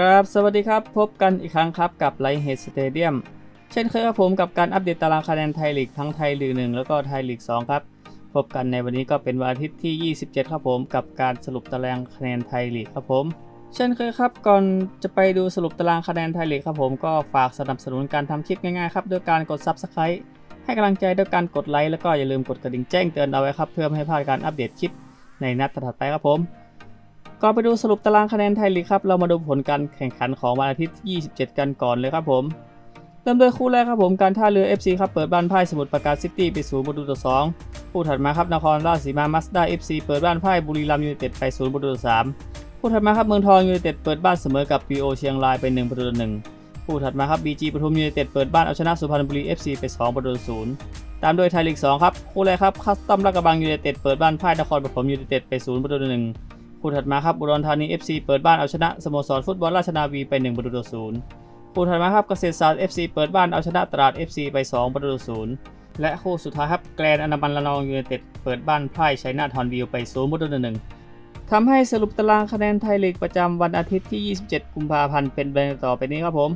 ครับ สวัสดีครับ พบกันอีกครั้งครับกับไลท์เฮดสเตเดียมเช่นเคยครับผมกับการอัปเดตตารางคะแนนไทยลีกทั้งไทยลีก1แล้วก็ไทยลีก2ครับ พบกันในวันนี้ก็เป็นวันอาทิตย์ที่ 27 ครับผมกับการสรุปตารางคะแนนไทยลีกครับผม เช่นเคยครับก่อนจะไปดูสรุปตารางคะแนนไทยลีกครับผมก็ฝากสนับสนุนการทำคลิปง่ายๆครับด้วยการกด Subscribe ให้กำลังใจด้วยการกดไลค์แล้วก็อย่าลืมกดกระดิ่งแจ้งเตือนเอาไว้ครับเพื่อไม่ให้พลาดการอัปเดตคลิปในนัดถัดไปครับผม ก่อนไปดูสรุปตารางคะแนนไทยลีกครับ เรามาดูผลการแข่งขันของวันอาทิตย์ที่27 กันก่อนเลยครับผม เริ่มด้วยคู่แรกครับผม การท่าเรือ FC ครับ เปิดบ้านพ่ายสมุทรปราการซิตี้ไปศูนย์ประตูต่อ2คู่ถัดมาครับ นครราชสีมามัสด้า FC เปิดบ้านพ่ายบุรีรัมย์ยูไนเต็ดไปศูนย์ประตูต่อ3คู่ถัดมาครับ เมืองทองยูไนเต็ดเปิดบ้านเสมอกับปีโอเชียงรายไป1ประตูต่อ1คู่ถัดมาครับ BG ปทุมยูไนเต็ดเปิดบ้านเอาชนะสุพรรณบุรี FC ไป2ประตูต่อ0ตามด้วยไทยลีก2ครับคู่แรกครับคัสตัมลาดกระบังยูไนเต็ดเปิดบ้านพ่ายนครปฐมยูไนเต็ดไป0ประตูต่อ1 คู่ถัดมาครับอุดรธานี FC เปิดบ้านเอาชนะสโมสรฟุตบอลราชนาวีไป1ประตูต่อศูนย์คู่ถัดมาครับเกษตรศาสตร์ FC เปิดบ้านเอาชนะตราด FC ไป 2 ประตูต่อศูนย์และคู่สุดท้ายครับแกรนอนามันละนองยูไนเต็ดเปิดบ้านพ่ายชัยนาทฮอนวิวไป0ประตูต่อหนึ่งทำให้สรุปตารางคะแนนไทยลีกประจำวันอาทิตย์ที่ 27 กุมภาพันธ์เป็นไปต่อไปนี้ครับผม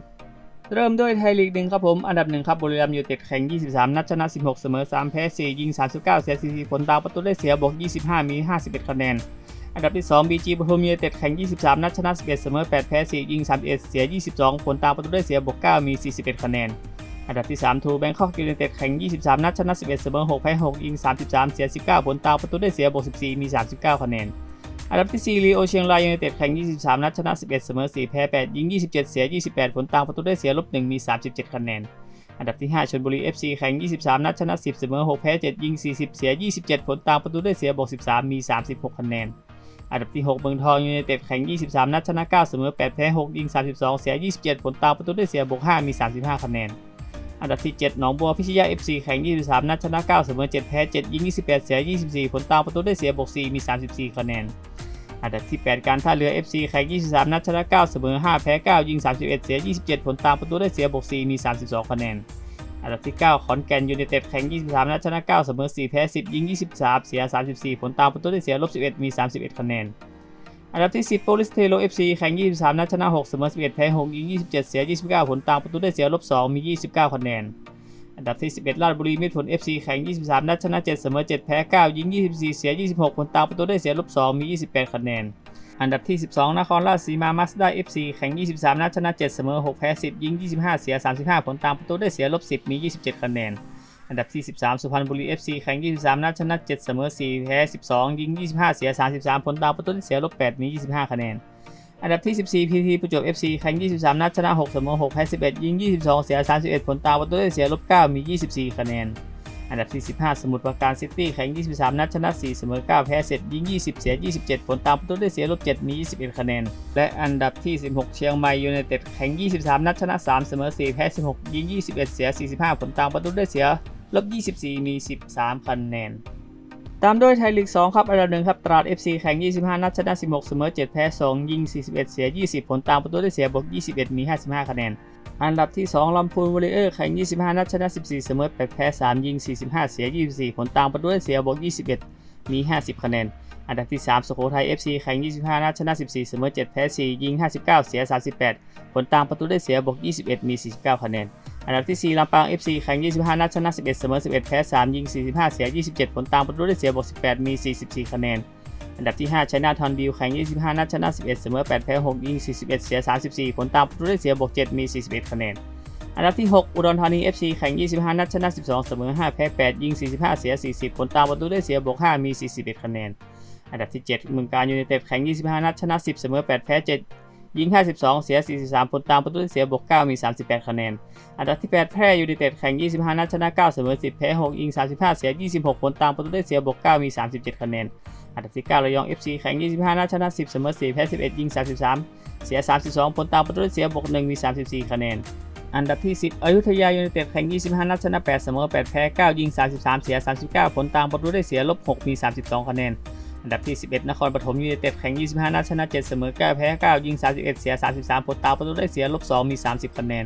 เริ่มด้วยไทยลีกหนึ่งครับผม อันดับหนึ่งครับบุรีรัมย์ยูไนเต็ดแข่ง 23 นัดชนะ 16 เสมอ 3 แพ้ 4 ยิง 39 เสีย 44 ผลตามประตูได้เสียบวก 25 มี 51 คะแนน อันดับที่ 2 BG ปทุมยูไนเต็ดแข่ง 23 นัดชนะ 11 เสมอ 8 แพ้ 4 ยิง 31 เสีย 22 ผลตามประตูได้เสียบวก 9 มี 41 คะแนน อันดับที่ 3 ทูแบงคอกยูไนเต็ดแข่ง 23 นัดชนะ 11 เสมอ 6 แพ้ 6 ยิง 33 เสีย 19 ผลตามประตูได้เสียบวก 14 มี 39 คะแนน อันดับที่4ลีโอเชียงรายยูไนเต็ดแข่ง 23 นัดชนะ 11 เสมอ 4 แพ้ 8 ยิง 27 เสีย 28 ผลตามประตูได้เสียลบ1มี 37 คะแนนอันดับที่ 5ชลบุรี FC แข่ง 23 นัดชนะ 10 เสมอ 6 แพ้ 7 ยิง 40 เสีย 27 ผลตามประตูได้เสียบวก 13 มี 36 คะแนน อันดับที่ 6 เมืองทองยูไนเต็ดแข่ง 23 นัดชนะ 9 เสมอ 8 แพ้ 6 ยิง 32 เสีย 27 ผลตามประตูได้เสียบวก 5 มี 35 คะแนน อันดับที่ 7 หนองบัวพิชยา FC แข่ง 23 นัดชนะ 9 เสมอ 7 แพ้ 7 ยิง 28 เสีย 24 ผลตามประตูได้เสียบวก 4 มี 34 คะแนน อันดับที่ 8 การท่าเรือ FC แข่ง 23 นัดชนะ 9 เสมอ 5 แพ้ 9 ยิง 31 เสีย 27 ผลตามประตูได้เสียบวก 4 มี 32 คะแนน อันดับที่ 9 ขอนแก่นยูไนเต็ดแข่ง 23 นัดชนะ 9 เสมอ 4 แพ้ 10 ยิง 23 เสีย 34 ผลตามประตูได้เสียลบ 11 มี 31 คะแนน อันดับที่ 10 โปลิสเทโล FC แข่ง 23 นัดชนะ 6 เสมอ 11 แพ้ 6 ยิง 27 เสีย 29 ผลตามประตูได้เสียลบ 2 มี 29 คะแนน อันดับที่ 11 ราชบุรีมิตรผล FC แข่ง 23 นัดชนะ 7 เสมอ 7 แพ้ 9 ยิง 24 เสีย 26 ผลตามประตูได้เสียลบ 2 มี 28 คะแนน อันดับที่ 12 นครราชสีมามัสด้า FC แข่ง 23 นัดชนะ 7 เสมอ 6 แพ้ 10 ยิง 25 เสีย 35 ผลตามประตูได้เสียลบ 10 มี 27 คะแนน อันดับที่ 13 สุพรรณบุรี FC แข่ง 23 นัดชนะ 7 เสมอ 4 แพ้ 12 ยิง 25 เสีย 33 ผลตามประตูได้เสียลบ 8 มี 25 คะแนน อันดับที่ 14 PT ประจวบ FC แข่ง 23 นัดชนะ 6 เสมอ 6 แพ้ 11 ยิง 22 เสีย 31 ผลตามประตูได้เสียลบ 9 มี 24 คะแนน อันดับที่15สมุทรปราการซิตี้แข่ง 23 นัดชนะ 4 เสมอ 9 แพ้7ยิง 20 เสีย 27 ผลตามประตูได้เสียลบ 7 มี 21 คะแนน และอันดับที่ 16 เชียงใหม่ยูไนเต็ดแข่ง 23 นัดชนะ 3 เสมอ 4 แพ้ 16 ยิง 21 เสีย 45 ผลตามประตูได้เสียลบ 24 มี 13 คะแนน ตามด้วยไทยลีก 2 ครับ อันดับหนึ่งครับ ตราด FC แข่ง 25 นัดชนะ 16 เสมอ 7 แพ้ 2 ยิง 41 เสีย 20 ผลตามประตูได้เสียบวก 21 มี 55 คะแนน อันดับที่ 2 ลำพูนวอริเออร์แข่ง 25 นัดชนะ 14 เสมอ8แพ้ 3 ยิง 45 เสีย 24 ผลตามประตูเสียบวก 21 มี 50 คะแนน อันดับที่ 3สุโขทัย FC แข่ง 25 นัดชนะ 14 เสมอ7แพ้ 4 ยิง 59 เสีย 38 ผลตามประตูได้เสียบวก 21 มี 49 คะแนน อันดับที่ 4 ลำปาง FC แข่ง 25 นัดชนะ 11 เสมอ11 แพ้ 3 ยิง 45 เสีย 27 ผลตามประตูได้เสียบวก 18 มี 44 คะแนน อันดับที่ 5 ชนาทอนบิวแข่ง 25 นัดชนะ 11 เสมอ 8 แพ้ 6 ยิง 41 เสีย 34 ผลตามประตูได้เสียบวก 7 มี 41 คะแนน อันดับที่ 6 อุดรธานี FC แข่ง 25 นัดชนะ 12 เสมอ 5 แพ้ 8 ยิง 45 เสีย 40 ผลตามประตูได้เสียบวก 5 มี 41 คะแนน อันดับที่ 7 เมืองการยูไนเต็ดแข่ง 25 นัดชนะ 10 เสมอ 8 แพ้ 7ยิง 52 เสีย 43 ผลตามประตูได้เสียบวก 9 มี 38 คะแนน อันดับที่ 8 แพร่ยูไนเต็ดแข่ง 25 นัดชนะ 9 เสมอ 10 แพ้ 6 ยิง 35 เสีย 26 ผลตามประตูได้เสียบวก 9 มี 37 คะแนนอันดับที่9ระยอง FC แข่ง 25 นัดชนะ 10 เสมอ 4 แพ้ 11 ยิง 33 เสีย 32 ผลตามประตูเสียบวก1มี 34 คะแนน อันดับที่ 10 อยุธยายูไนเต็ดแข่ง 25 นัดชนะ 8 เสมอ 8 แพ้ 9 ยิง 33 เสีย 39 ผลตามประตูได้เสียลบ 6 มี 32 คะแนน อันดับที่ 11 นครปฐมยูไนเต็ดแข่ง 25 นัดชนะ 7 เสมอ 9 แพ้ 9 ยิง 31 เสีย 33 ผลตามประตูได้เสียลบ 2 มี 30 คะแนน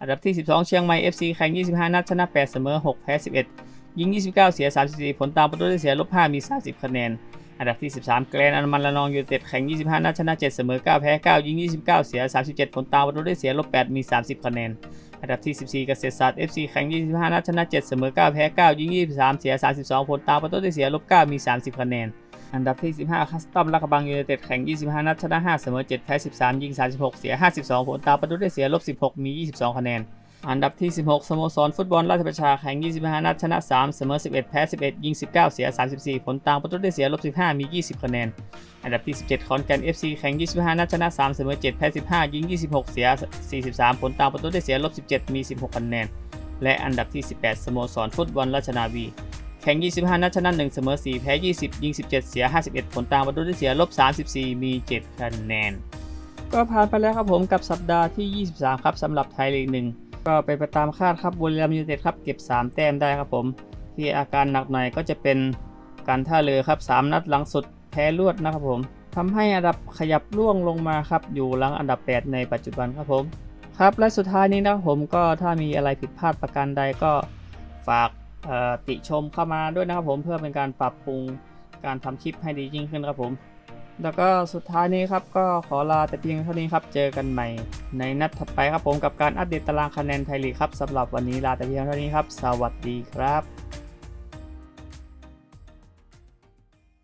อันดับที่ 12 เชียงใหม่ FC แข่ง 25 นัดชนะ 8 เสมอ 6 แพ้ 11 ยิง 29 เสีย 34 ผลตามประตูได้เสียลบ 5 มี 30 คะแนน อันดับที่ 13 แกรนอันมันละนองยูไนเต็ดแข่ง 25 นัดชนะ 7 เสมอ 9 แพ้ 9 ยิง 29 เสีย 37 ผลตามประตูได้เสียลบ 8 มี 30 คะแนน อันดับที่ 14 เกษตรศาสตร์ FC แข่ง 25 นัดชนะ 7 เสมอ 9 แพ้ 9 ยิง 23 เสีย 32 ผลตามประตูได้เสียลบ 9 มี 30 คะแนน อันดับที่ 15 คัสตอมลาดกบังยูไนเต็ดแข่ง 25 นัดชนะ 5 เสมอ 7 แพ้ 13 ยิง 36 เสีย 52 ผลตามประตูได้เสียลบ 16 มี 22 คะแนน อันดับที่ 16สโมสรฟุตบอลราชประชาแข่ง 25 นัดชนะ 3 เสมอ 11 แพ้ 11 ยิง 19 เสีย 34 ผลต่างประตูได้เสียลบ 15 มี 20 คะแนน อันดับที่ 17ขอนแก่น FC แข่ง 25 นัดชนะ 3 เสมอ 7 แพ้ 15 ยิง 26 เสีย 43 ผลต่างประตูได้เสียลบ 17 มี 16 คะแนน และอันดับที่ 18สโมสรฟุตบอลราชนาวี แข่ง 25 นัดชนะ 1 เสมอ 4 แพ้ 20 ยิง 17 เสีย 51 ผลต่างประตูได้เสียลบ 34 มี 7 คะแนน ก็ผ่านไปแล้วครับผมกับสัปดาห์ที่ 23 ครับสำหรับไทยลีกหนึ่ง ก็ไปไปตามคาดครับบุรีรัมย์ยูไนเต็ดครับเก็บ 3 แต้มได้ครับผม ที่อาการหนักหน่อยก็จะเป็นการท่าเรือครับ 3 นัดหลังสุดแพ้รวดนะครับผมทำให้อันดับขยับล่วงลงมาครับ อยู่หลังอันดับ 8 ในปัจจุบันครับผม ครับและสุดท้ายนี้นะครับผมก็ถ้ามีอะไรผิดพลาดประการใดก็ฝากติชมเข้ามาด้วยนะครับผมเพื่อเป็นการปรับปรุงการทำคลิปให้ดียิ่งขึ้นครับผม แล้วก็สุดท้ายนี้ครับก็ขอลาแต่เพียงเท่านี้ครับ เจอกันใหม่ ในนัดถัดไปครับผมกับการอัปเดตตารางคะแนนไทยลีกครับสำหรับวันนี้ลาแต่เพียงเท่านี้ครับ สวัสดีครับ